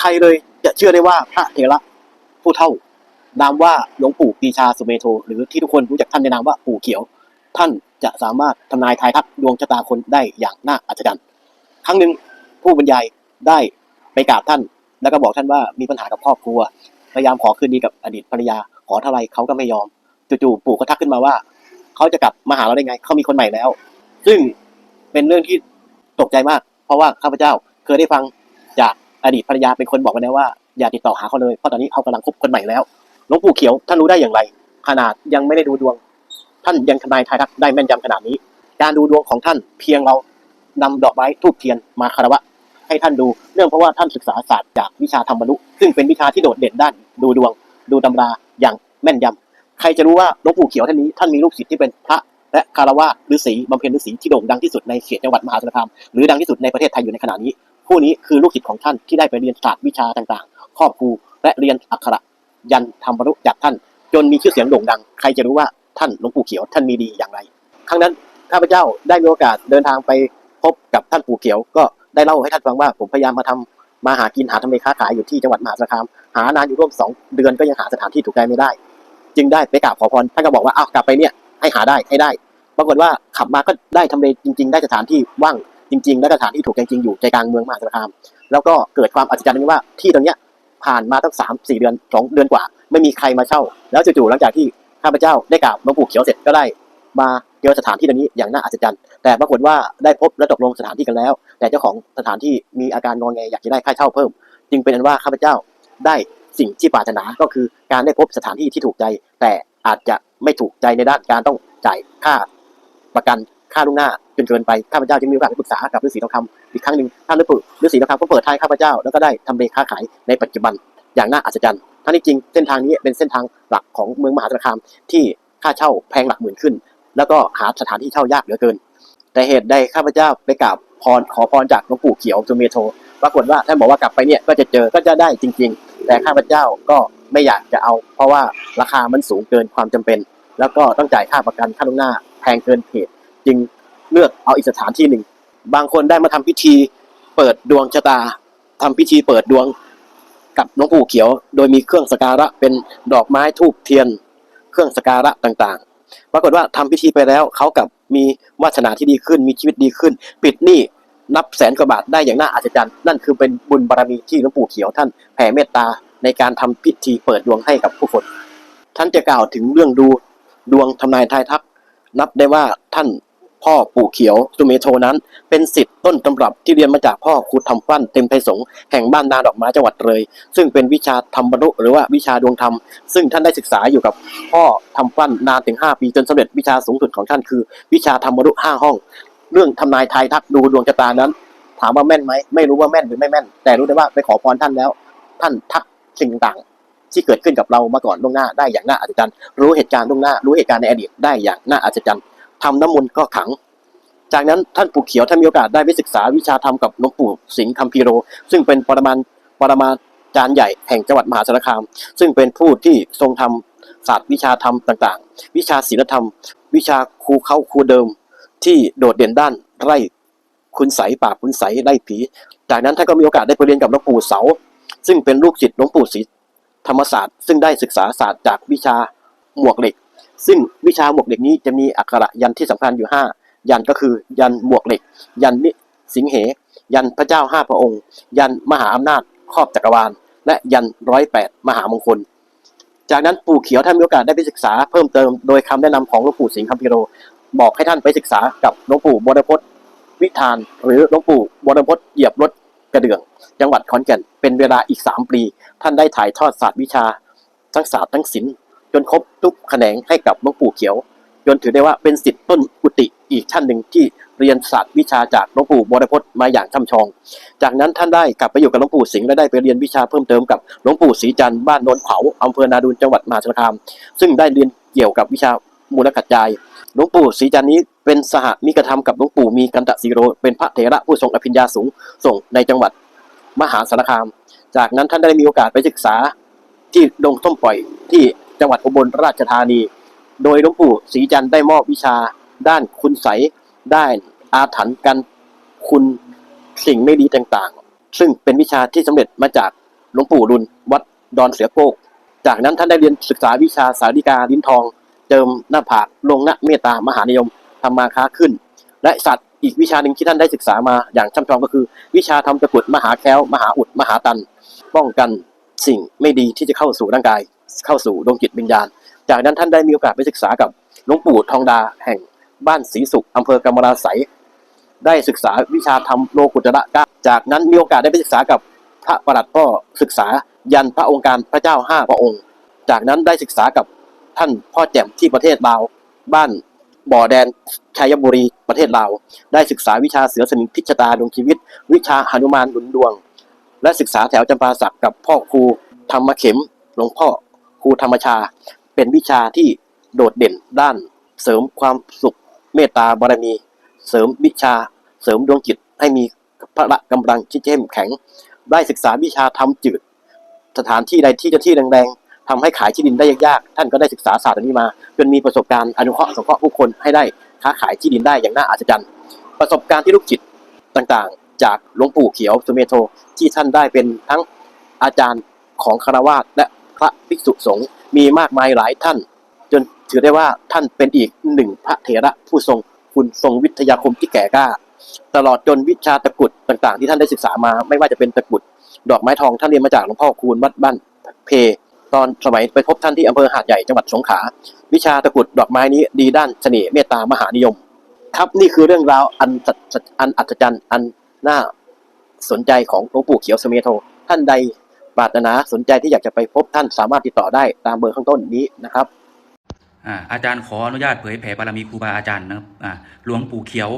ใครเลยจะเชื่อได้ว่าพระเถระผู้เท่านามว่าหลวงปู่ปีชาสุเมโท หรือที่ทุกคนรู้จักท่านในนามว่าปู่เขียว ท่านจะสามารถทำนายทายทักดวงชะตาคนได้อย่างน่าอัศจรรย์ ครั้งหนึ่งผู้บรรยายได้ไปกราบท่าน แล้วก็บอกท่านว่ามีปัญหากับครอบครัว พยายามขอคืนดีกับอดีตภรรยา ขอเท่าไรเขาก็ไม่ยอม จู่ๆปู่ก็ทักขึ้นมาว่า เขาจะกลับมาหาเราได้ไง เขามีคนใหม่แล้ว ซึ่งเป็นเรื่องที่ตกใจมาก เพราะว่าข้าพเจ้าเคยได้ฟังจาก อดีตภรรยาเป็นคนบอกมาแล้วว่าอย่าติดต่อหาเขาเลยเพราะตอนนี้เขากำลังคบคนใหม่แล้วหลวงปู่เขียวท่านรู้ได้อย่างไร ขนาดยังไม่ได้ดูดวง ท่านยังทำนายทายทักได้แม่นยำขนาดนี้ การดูดวงของท่านเพียงเรานำดอกไม้ทูบเทียนมาคารวะ ให้ท่านดูเนื่องเพราะว่าท่านศึกษาศาสตร์จากวิชาธรรมนุซึ่งเป็นวิชาที่โดดเด่นด้าน ดูดวง ดูตำราอย่างแม่นยำใครจะรู้ว่าหลวงปู่เขียวท่านนี้ท่านมีลูกศิษย์ที่เป็นพระและคารวะฤาษีบำเพ็ญฤาษีที่โด่งดังที่สุดในเขตจังหวัดมหาสารคามหรือดังที่สุดในประเทศไทยอยู่ในขณะนี้ ผู้นี้คือลูกศิษย์ของท่านที่ได้ไปเรียนศาสตร์วิชาต่างๆ ครอบครูและเรียนอักขระยันธรรมรุจากท่าน จนมีชื่อเสียงโด่งดัง ใครจะรู้ว่าท่านหลวงปู่เขียวท่านมีดีอย่างไร ครั้งนั้นข้าพเจ้าได้มีโอกาสเดินทางไปพบกับท่านปู่เขียว ก็ได้เล่าให้ท่านฟังว่าผมพยายามมาทำมาหากินหาทำเลค้าขายอยู่ที่จังหวัดมหาสารคาม หานานอยู่ร่วมสองเดือนก็ยังหาสถานที่ถูกใจไม่ได้ จึงได้ไปกราบขอพรท่านก็บอกว่าอ้าวกลับไปเนี่ยให้หาได้ให้ได้ ปรากฏว่าขับมาก็ได้ทำเลจริง ๆ ได้สถานที่ว่าง จริงๆ และสถานที่ถูกจริงๆอยู่ใจกลางเมืองมหาสารคาม แล้วก็เกิดความอัศจรรย์นี้ว่าที่ตรงเนี้ยผ่านมาตั้งสามสี่เดือนสองเดือนกว่า ไม่มีใครมาเช่า แล้วจู่ๆหลังจากที่ข้าพเจ้าได้กราบหลวงปู่เขียวเสร็จก็ได้มาเจอสถานที่ตรงนี้อย่างน่าอัศจรรย์ แต่ปรากฏว่าได้พบและตกลงสถานที่กันแล้ว แต่เจ้าของสถานที่มีอาการงอแงอยากจะได้ค่าเช่าเพิ่ม จึงเป็นอันว่าข้าพเจ้าได้สิ่งที่ปรารถนาก็คือการได้พบสถานที่ที่ถูกใจ แต่อาจจะไม่ถูกใจในด้านการต้องจ่ายค่าประกัน ค่าล่วงหน้าจนเกินไปข้าพเจ้าจึงมีโอกาสไปปรึกษากับฤาษีทองคำอีกครั้งหนึ่งท่านฤาษีฤาษีทองคำก็เปิดทายข้าพเจ้าแล้วก็ได้ทำเลค้าขายในปัจจุบันอย่างน่าอัศจรรย์ทั้งนี้จริงเส้นทางนี้เป็นเส้นทางหลักของเมืองมหาสารคามที่ค่าเช่าแพงหลักหมื่นขึ้น แล้วก็หาสถานที่เช่ายากเหลือเกิน แต่เหตุใดข้าพเจ้าไปกราบพรขอพรจากหลวงปู่เขียวจุเมโทปรากฏว่าท่านบอกว่ากลับไปเนี่ยก็จะเจอก็จะได้จริง ๆ แต่ข้าพเจ้าก็ไม่อยากจะเอา เพราะว่าราคามันสูงเกินความจำเป็น แล้วก็ต้องจ่ายค่าประกันค่าล่วงหน้าแพงเกินเหตุ จึงเลือกเอาอีกสถานที่หนึ่ง บางคนได้มาทำพิธีเปิดดวงชะตาทำพิธีเปิดดวงกับหลวงปู่เขียว โดยมีเครื่องสกการะเป็นดอกไม้ทูบเทียน เครื่องสกการะต่างๆ ปรากฏว่าทำพิธีไปแล้วเขากับมีวาสนาที่ดีขึ้น มีชีวิตดีขึ้น ปิดหนี้นับแสนกว่าบาทได้อย่างน่าอัศจรรย์ นั่นคือเป็นบุญบารมีที่หลวงปู่เขียวท่านแผ่เมตตาในการทำพิธีเปิดดวงให้กับผู้คนท่านจะกล่าวถึงเรื่องดูดวงทำนายทายทัก นับได้ว่าท่าน พ่อปู่เขียวสุเมโทนั้น เป็นสิทธิ์ต้นตำรับที่เรียนมาจากพ่อครูทำฟั่นเต็มไพศงแห่งบ้านนาดอกไม้จังหวัดเลย ซึ่งเป็นวิชาธรรมบรรลุหรือว่าวิชาดวงธรรม ซึ่งท่านได้ศึกษาอยู่กับพ่อทำฟั่นนานถึง 5 ปีจนสำเร็จวิชาสูงสุดของท่านคือ วิชาธรรมบรรลุ5ห้อง เรื่องทำนายทายทักดูดวงชะตานั้น ถามว่าแม่นไหมไม่รู้ว่าแม่นหรือไม่แม่น แต่รู้ได้ว่าไปขอพรท่านแล้ว ท่านทักสิ่งต่างที่เกิดขึ้นกับเรามาก่อนล่วงหน้าได้อย่างน่าอัศจรรย์ รู้เหตุการณ์ล่วงหน้า รู้เหตุการณ์ในอดีตได้อย่างน่าอัศจรรย์ ทำน้ำมนต์ก็ขัง จากนั้นท่านปู่เขียวท่านมีโอกาสได้ไปศึกษาวิชาธรรมกับหลวงปู่สิงห์คัมภีโร ซึ่งเป็นปรมาปรมาจารย์ใหญ่แห่งจังหวัดมหาสารคาม ซึ่งเป็นผู้ที่ทรงทำศาสตร์วิชาธรรมต่างๆ วิชาศีลธรรม วิชาครูเข้าครูเดิม ที่โดดเด่นด้านไร่คุณใสป่าคุณใสไร่ผี จากนั้นท่านก็มีโอกาสได้ไปเรียนกับหลวงปู่เสา ซึ่งเป็นลูกศิษย์หลวงปู่ศรีธรรมศาสตร์ ซึ่งได้ศึกษาศาสตร์จากวิชาหมวกเหล็ก ซึ่งวิชาหมวกเหล็กนี้จะมีอักขระยันที่สำคัญอยู่ห้ายันก็คือยันหมวกเหล็ก ยันนิสิงเห ยันพระเจ้าห้าพระองค์ ยันมหาอำนาจครอบจักรวาล และยันร้อยแปดมหามงคล จากนั้นปู่เขียวท่านมีโอกาสได้ไปศึกษาเพิ่มเติมโดยคำแนะนำของหลวงปู่สิงห์คัมภีโร บอกให้ท่านไปศึกษากับหลวงปู่บรพตวิธาน หรือหลวงปู่บรพตเหยียบรถกระเดื่อง จังหวัดขอนแก่นเป็นเวลาอีกสามปี ท่านได้ถ่ายทอดศาสตร์วิชา ทั้งศาสตร์ทั้งศิลป์ จนครบทุกแขนงให้กับหลวงปู่เขียว จนถือได้ว่าเป็นสิทธิ์ต้นกุฏิอีกท่านหนึ่งที่เรียนศาสตร์วิชาจากหลวงปู่บรพตมาอย่างช่ำชอง จากนั้นท่านได้กลับไปอยู่กับหลวงปู่สิงห์และได้ไปเรียนวิชาเพิ่มเติมกับหลวงปู่ศรีจันทร์บ้านโนนเขาอำเภอนาดูนจังหวัดมหาสารคาม ซึ่งได้เรียนเกี่ยวกับวิชามูลกัจจายหลวงปู่ศรีจันทร์นี้เป็นสหมิกธรรมกับหลวงปู่มีกันตะสีโร เป็นพระเถระผู้ทรงอภิญญาสูงส่งในจังหวัดมหาสารคาม จากนั้นท่านได้มีโอกาสไปศึกษาที่ดงส้มปล่อยที่ จังหวัดอุบลราชธานี โดยหลวงปู่ศรีจันทร์ได้มอบวิชา ด้านคุณใสยด้านอาถรรพ์กันคุณสิ่งไม่ดีต่างๆ ซึ่งเป็นวิชาที่สำเร็จมาจากหลวงปู่ดุลวัดดอนเสือโกก จากนั้นท่านได้เรียนศึกษาวิชาสาริกาลิ้นทอง เจิมหน้าผากลงหน้าเมตตามหานิยมทำมาค้าขึ้น และสัตว์อีกวิชาหนึ่งที่ท่านได้ศึกษามาอย่างช่ำชองก็คือ วิชาทำตะกุดมหาแค้ว มหาอุดมหาตัน ป้องกันสิ่งไม่ดีที่จะเข้าสู่ร่างกาย เข้าสู่ดวงจิตวิญญาณ จากนั้นท่านได้มีโอกาสไปศึกษากับหลวงปู่ทองดาแห่งบ้านศรีสุขอำเภอกำมะลาไสยได้ศึกษาวิชาธรรมโลกุตระกาจากนั้นมีโอกาสได้ไปศึกษากับพระประหลัดก็ศึกษายันพระองค์การพระเจ้าห้าพระองค์ จากนั้นได้ศึกษากับท่านพ่อแจ่มที่ประเทศลาว บ้านบ่อแดนชัยบุรีประเทศลาว ได้ศึกษาวิชาเสือสมิงพิชตาดวงชีวิต วิชาหนุมานหนุนดวง และศึกษาแถวจำปาสักกับพ่อครูธรรมเข็มหลวงพ่อ ครูธรรมชา เป็นวิชาที่โดดเด่นด้าน เสริมความสุขเมตตาบารมี เสริมวิชา เสริมดวงจิตให้มีพละกำลังที่เข้มแข็ง ได้ศึกษาวิชาทำจืด สถานที่ใดที่เจะที่แรงๆทำให้ขายที่ดินได้ยากๆ ท่านก็ได้ศึกษาศาสตร์นนี้มาจนมีประสบการณ์อนุเคราะห์สงเคราะห์ผู้คนให้ได้ค้าขายที่ดินได้อย่างน่าอัศจรรย์ ประสบการณ์ที่ลูกจิตต่างๆ จากหลวงปู่เขียวสุเมโทที่ท่านได้เป็นทั้งอาจารย์ของคารวาสและ พระภิกษุสงฆ์มีมากมายหลายท่าน จนถือได้ว่าท่านเป็นอีกหนึ่งพระเถระผู้ทรงคุณทรงวิทยาคมที่แก่กล้า ตลอดจนวิชาตะกุดต่างๆ ที่ท่านได้ศึกษามา ไม่ว่าจะเป็นตะกุดดอกไม้ทองท่านเรียนมาจากหลวงพ่อคูณวัดบ้านเพ ตอนสมัยไปพบท่านที่อำเภอหาดใหญ่จังหวัดสงขลาวิชาตะกุดดอกไม้นี้ดีด้านเสน่ห์เมตตามหานิยม ครับนี่คือเรื่องราวอันอันอัศจรรย์อันน่าสนใจของหลวงปู่เขียวสเมโทท่านใด ปรารถนาสนใจที่อยากจะไปพบท่านสามารถติดต่อได้ตามเบอร์ข้างต้นนี้นะครับอาอาจารย์ขออนุญาตเผยแผ่บารมีครูบาอาจารย์นะครับหลวงปู่เขียว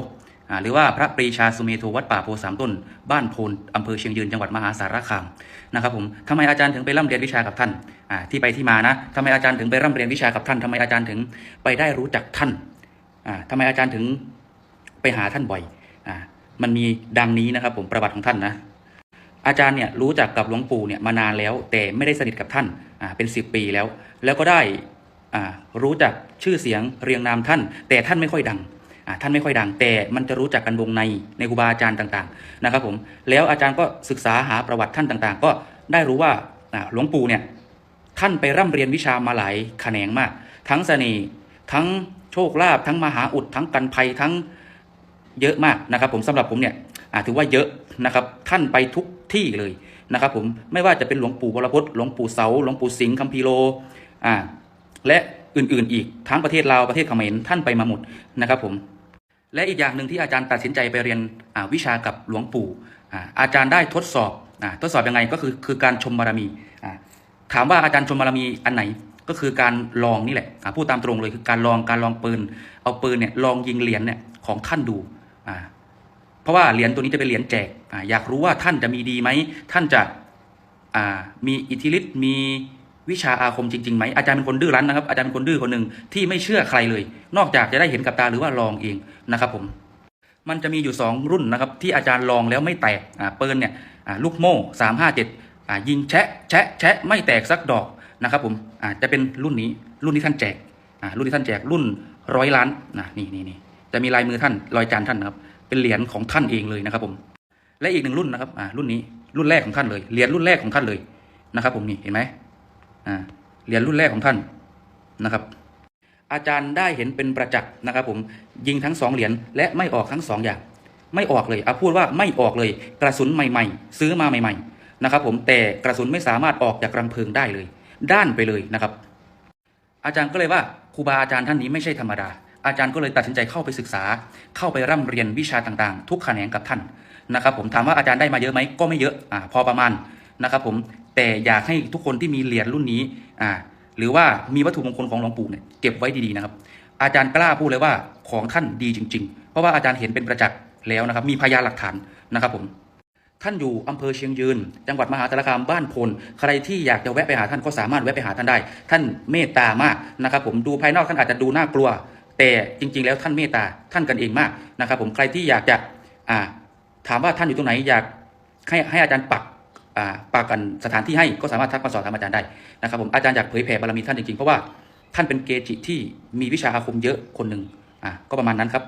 หรือว่าพระปรีชาสุเมโทวัดป่าโพสามต้น บ้านโพนอำเภอเชียงยืนจังหวัดมหาสารคามนะครับผมทำไมอาจารย์ถึงไปร่ำเรียนวิชากับท่านที่ไปที่มานะทำไมอาจารย์ถึงไปร่ำเรียนวิชากับท่านทำไมอาจารย์ถึงไปได้รู้จักท่านทำไมอาจารย์ถึงไปหาท่านบ่อยอมันมีดังนี้นะครับผมประวัติของท่านนะ อาจารย์เนี่ยรู้จักกับหลวงปู่เนี่ยมานานแล้ว แต่ไม่ได้สนิทกับท่านอ่าเป็นสิบปีแล้ว แล้วก็ได้อ่ารู้จักชื่อเสียงเรียงนามท่าน แต่ท่านไม่ค่อยดังอ่าท่านไม่ค่อยดังแต่มันจะรู้จักกันวงในในครูบาอาจารย์ต่างๆนะครับผมแล้วอาจารย์ก็ศึกษาหาประวัติท่านต่างๆ ก็ได้รู้ว่าอ่าหลวงปู่เนี่ยท่านไปร่ำเรียนวิชามาหลายแขนงมาก ทั้งเสน่ห์ทั้งโชคลาภทั้งมหาอุดทั้งกันภัยทั้งเยอะมากนะครับ ผมสำหรับผมเนี่ยอ่าถือว่าเยอะนะครับท่านไปทุก ที่เลยนะครับผมไม่ว่าจะเป็นหลวงปู่วรพจน์หลวงปู่เสาหลวงปู่สิงห์คัมภีโลอ่าและอื่นๆ อีกทั้งประเทศลาวประเทศเขมรท่านไปมาหมดนะครับผมและอีกอย่างหนึ่งที่อาจารย์ตัดสินใจไปเรียนวิชากับหลวงปู่อาอาจารย์ได้ทดสอบอทดสอบยังไงก็คือคือการชมบารมีถามว่าอาจารย์ชมบารมีอันไหนก็คือการลองนี่แหละพูดตามตรงเลยคือการลองการลองปืน เอาปืนเนี่ยลองยิงเหรียญเนี่ยของท่านดูอ เพราะว่าเหรียญตัวนี้จะเป็นเหรียญแจกอยากรู้ว่าท่านจะมีดีไหมท่านจะมีอิทธิฤทธิ์มีวิชาอาคมจริงๆไหมอาจารย์เป็นคนดื้อรั้นนะครับอาจารย์เป็นคนดื้อคนหนึ่งที่ไม่เชื่อใครเลย นอกจากจะได้เห็นกับตาหรือว่าลองเองนะครับผมมันจะมีอยู่ 2 รุ่นนะครับที่อาจารย์ลองแล้วไม่แตกอ่าปืนเนี่ยลูกโม่สามห้าเจ็ดยิงแชะแชะแชะไม่แตกสักดอกนะครับผมจะเป็นรุ่นนี้รุ่นที่ท่านแจกรุ่นที่ท่านแจกรุ่นร้อยล้านนะนี่นี่นี่จะมีลายมือท่านรอยจานท่านนะครับ เป็นเหรียญของท่านเองเลยนะครับผมและอีกหนึ่งรุ่นนะครับอ่ารุ่นนี้รุ่นแรกของท่านเลยเหรียญรุ่นแรกของท่านเลยนะครับผมนี่เห็นไหมอ่าเหรียญรุ่นแรกของท่านนะครับอาจารย์ได้เห็นเป็นประจักษ์นะครับผมยิงทั้งสองเหรียญและไม่ออกทั้งสองอย่าง ไม่ออกเลยเอาพูดว่าไม่ออกเลย กระสุนใหม่ ๆ ซื้อมาใหม่ ๆ นะครับ ผมแต่กระสุนไม่สามารถออกจากรังเพลิงได้เลย ด้านไปเลยนะครับ อาจารย์ก็เลยว่าครูบาอาจารย์ท่านนี้ไม่ใช่ธรรมดา อาจารย์ก็เลยตัดสินใจเข้าไปศึกษา เข้าไปร่ำเรียนวิชาต่างๆ ทุกแขนงกับท่านนะครับผมถามว่าอาจารย์ได้มาเยอะไหมก็ไม่เยอะอ่าพอประมาณนะครับผมแต่อยากให้ทุกคนที่มีเหรียญรุ่นนี้อ่าหรือว่ามีวัตถุมงคลของหลวงปู่เนี่ยเก็บไว้ดีๆนะครับอาจารย์กล้าพูดเลยว่าของท่านดีจริง ๆ เพราะว่าอาจารย์เห็นเป็นประจักษ์แล้วนะครับมีพยานหลักฐานนะครับผมท่านอยู่อำเภอเชียงยืน จังหวัดมหาสารคามบ้านพล ใครที่อยากจะแวะไปหาท่านก็สามารถแวะไปหาท่านได้ ท่านเมตตามากนะครับผมดูภายนอกท่านอาจจะดูน่ากลัว แต่จริง ๆ แล้วท่านเมตตาท่านกันเองมากนะครับ ผมใครที่อยากจะถามว่าท่านอยู่ตรงไหนอยากให้ให้อาจารย์ปักอ่าปักกันสถานที่ให้ก็สามารถทักมาสอบถามอาจารย์ได้นะครับ ผมอาจารย์อยากเผยแผ่บารมีท่านจริงๆเพราะว่าท่านเป็นเกจิที่มีวิชาอาคมเยอะคนหนึ่งอ่าก็ประมาณนั้นครับ